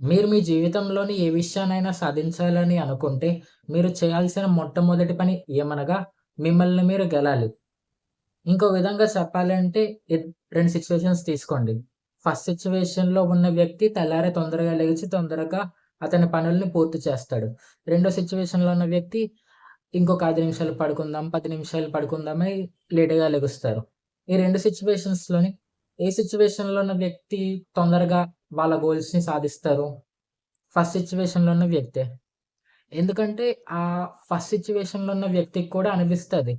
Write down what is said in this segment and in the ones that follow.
మీరు మీ జీవితంలోని ఏ విషయానైనా సాధించాలని అనుకుంటే, మీరు చేయాల్సిన మొట్టమొదటి పని ఏమనగా, మిమ్మల్ని మీరు గెలాలి. ఇంకో విధంగా చెప్పాలంటే రెండు సిచ్యువేషన్స్ తీసుకోండి. ఫస్ట్ సిచ్యువేషన్లో ఉన్న వ్యక్తి తెల్లారి తొందరగా లెగిచి తొందరగా అతని పనుల్ని పూర్తి చేస్తాడు. రెండో సిచ్యువేషన్లో ఉన్న వ్యక్తి ఇంకొక ఐదు నిమిషాలు పడుకుందాం, పది నిమిషాలు పడుకుందామని లేటుగా లెగుస్తారు. ఈ రెండు సిచ్యువేషన్స్లోని ఏ సిచ్యువేషన్లో ఉన్న వ్యక్తి తొందరగా వాళ్ళ గోల్స్‌ని సాధిస్తారు? ఫస్ట్ సిచ్యువేషన్లో ఉన్న వ్యక్తే. ఎందుకంటే ఆ ఫస్ట్ సిచ్యువేషన్లో ఉన్న వ్యక్తికి కూడా అనిపిస్తుంది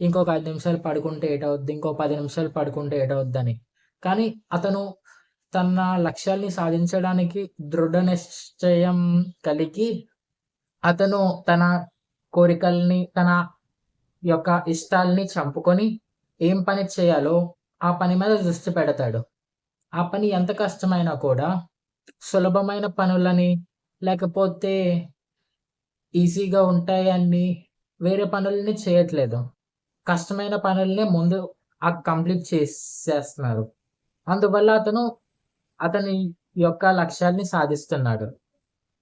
ఇంకొక ఐదు నిమిషాలు పడుకుంటే ఏటవుద్ది, ఇంకో పది నిమిషాలు పడుకుంటే ఏటవుద్దని. కానీ అతను తన లక్ష్యాల్ని సాధించడానికి దృఢ నిశ్చయం కలిగి, అతను తన కోరికల్ని, తన యొక్క ఇష్టాల్ని చంపుకొని, ఏం పని చేయాలో ఆ పని మీద దృష్టి పెడతాడు. ఆ పని ఎంత కష్టమైనా కూడా సులభమైన పనులని, లేకపోతే ఈజీగా ఉంటాయని వేరే పనుల్ని చేయట్లేదు. కష్టమైన పనులనే ముందు ఆ కంప్లీట్ చేసేస్తున్నారు. అందువల్ల అతను అతని యొక్క లక్ష్యాల్ని సాధిస్తున్నాడు.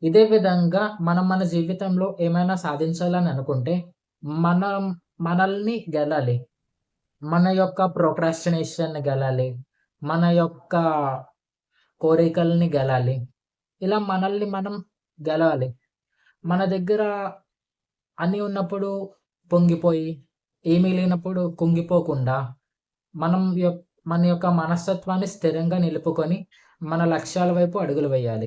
ఇదే విధంగా మనం మన జీవితంలో ఏమైనా సాధించాలని అనుకుంటే, మనం మనల్ని గెలాలి. మన యొక్క ప్రోక్రాస్టినేషన్‌ని గెలాలి. మన యొక్క కోరికల్ని గెలాలి. ఇలా మనల్ని మనం గెలవాలి. మన దగ్గర అన్నీ ఉన్నప్పుడు పొంగిపోయి, ఏమీ లేనప్పుడు కుంగిపోకుండా, మనం మన యొక్క మనస్తత్వాన్ని స్థిరంగా నిలుపుకొని, మన లక్ష్యాల వైపు అడుగులు వేయాలి.